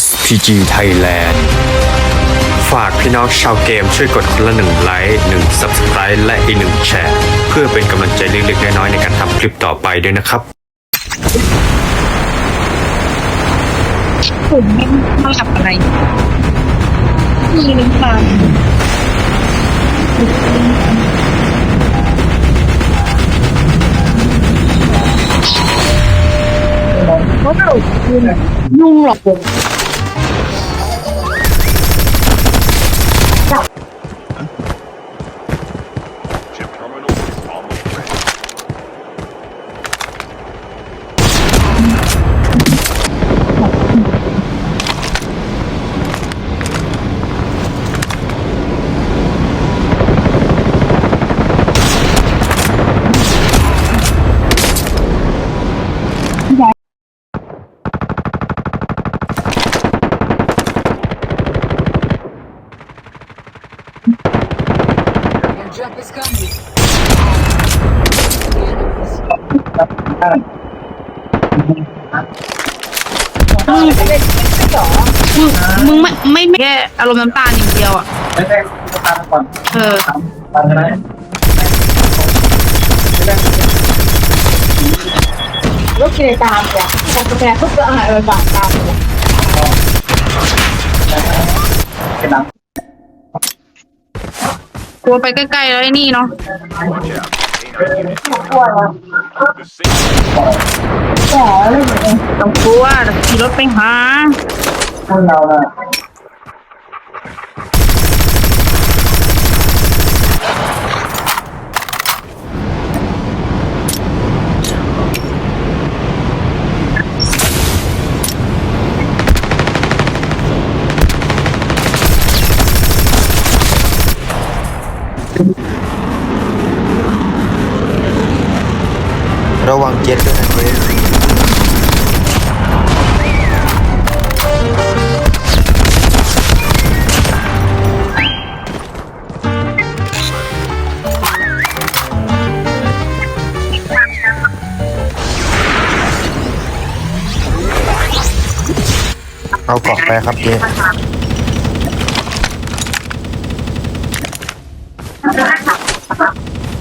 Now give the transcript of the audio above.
SPG Thailand ฝากพี่น้องชาวเกมช่วยกดคนละหนึ่งไลค์หนึ่ง Subscribe และอีกหนึ่งแชร์ เพื่อเป็นกำลังใจเล็กๆน้อยๆในการทำคลิปต่อไปด้วยนะครับผมไม่ไม่ทำอะไรมีน้ำตาล เขาเมึงมึงไม่ไม่แค่อารมณ์น้ำตาลอย่างเดียวอะ ไม่ได้ตามก่อนเออ ตามใช่ไหมลูกเกตามจ้ะพอกาแฟปุ๊บก็อาหารเออบาทตามจ้ะเป็นน้ กลัวไปใกล้ๆแล้วไอ้นี่เนาะ Watch out. Canine unit กลัววะ The safe แต่อะไรอย่างเงี้ยต้องกลัวเดี๋ยวขี่รถไปหาำท่านเราน่ะ ระวังเจ็ตด้วยนะเจ๊เอากรอกไปครับเจ๊